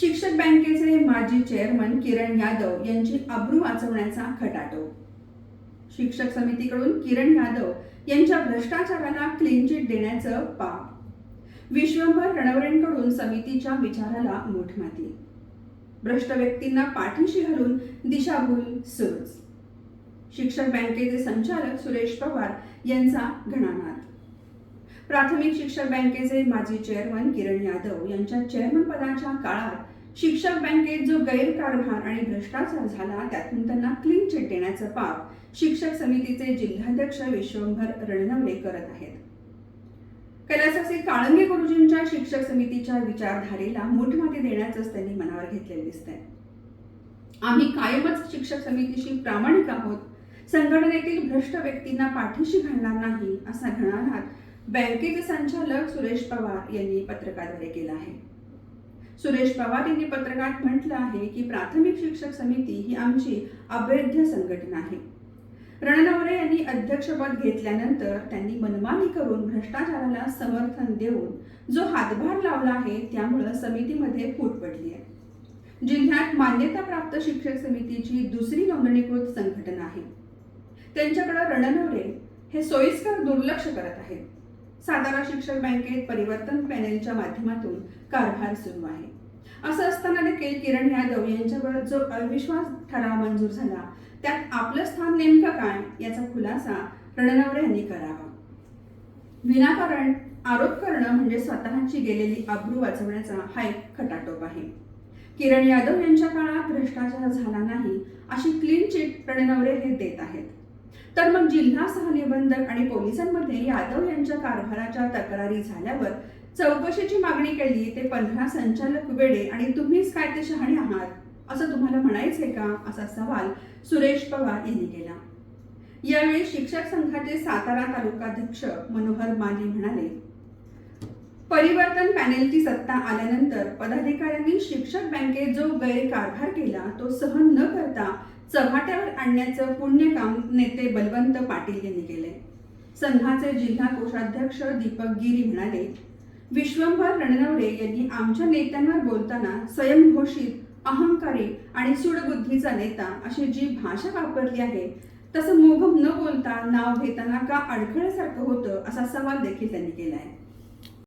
शिक्षक बँकेचे माजी चेअरमन किरण यादव यांची अब्रू वाचवण्याचा खटाटो. शिक्षक समितीकडून किरण यादव यांच्या भ्रष्टाचाराला क्लीन चिट देण्याचं पाप. विश्वभर रणवरेंकडून समितीच्या विचाराला मोठ माती. भ्रष्ट व्यक्तींना पाठीशी घालून दिशाभूल सुरूच. शिक्षक बँकेचे संचालक सुरेश पवार यांचा घणानाथ प्राथमिक शिक्षक बँकेचे माजी चेअरमन किरण यादव यांच्या चेअरमन पदाच्या काळात शिक्षक बँकेत जो गैरकारभार आणि भ्रष्टाचार झाला त्यातून त्यांना क्लीन चिट देण्याचं पाप शिक्षक समितीचे जिल्हाध्यक्ष विश्वंभर रणनवरे करत आहेत. कैलासाचे काळंगे गुरुजींच्या शिक्षक समितीच्या विचारधारेला मोठमाती देण्याचंच त्यांनी मनावर घेतलेलं दिसतंय. आम्ही कायमच शिक्षक समितीशी प्रामाणिक आहोत. संघटनेतील भ्रष्ट व्यक्तींना पाठीशी घालणार नाही असा घणाघात बँकेचे संचालक सुरेश पवार यांनी पत्रकाद्वारे केला आहे. सुरेश पवार यांनी पत्रकात म्हटलं आहे की प्राथमिक शिक्षक समिती ही आमची अवैध संघटना आहे. रणनवरे यांनी अध्यक्षपद घेतल्यानंतर त्यांनी मनमानी करून भ्रष्टाचाराला समर्थन देऊन जो हातभार लावला आहे त्यामुळं समितीमध्ये फूट पडली आहे. जिल्ह्यात मान्यताप्राप्त शिक्षक समितीची दुसरी नोंदणीकृत संघटना आहे. त्यांच्याकडे रणनवरे हे सोयीस्कर दुर्लक्ष करत आहेत. सातारा शिक्षक बँकेत परिवर्तन पॅनेलच्या माध्यमातून कारभार सुरू आहे. असं असताना देखील किरण यादव यांच्यावर जो अविश्वास ठराव मंजूर झाला त्यात आपलं स्थान नेमकं काय याचा खुलासा रणनवरे यांनी करावा. विनाकारण आरोप करणं म्हणजे स्वतःची गेलेली अब्रू वाचवण्याचा हा एक खटाटोप आहे. किरण यादव यांच्या काळात भ्रष्टाचार झाला नाही अशी क्लीन चिट रणनवरे हे देत आहेत. तर मग जिल्हा सहनिबंधक आणि पोलिसांमध्ये यादव यांच्या कारभाराच्या तक्रारी झाल्यावर चौकशीची मागणी केली ते पंधरा संचालक वेडे आणि तुम्हीच काय ते शहाणे आहात असं तुम्हाला म्हणायचंय का? असा सवाल सुरेश पवार यांनी केला. यावेळी शिक्षक संघाचे सातारा तालुकाध्यक्ष मनोहर माने म्हणाले परिवर्तन पॅनेलची सत्ता आल्यानंतर पदाधिकाऱ्यांनी शिक्षक बँकेत जो गैरकारभार केला तो सहन न करता चव्हाट्यावर आणण्याचं पुण्यकाम नेते बलवंत पाटील यांनी केले संघाचे जिल्हा कोषाध्यक्ष दीपक गिरी म्हणाले विश्वंभर रणनवरे यांनी आमच्या नेत्यांवर बोलताना स्वयंघोषित अहंकारी आणि सुडबुद्धीचा नेता अशी जी भाषा वापरली आहे तसं मोघम न बोलता नाव घेताना का अडखळ्यासारखं होतं असा सवाल देखील त्यांनी केला आहे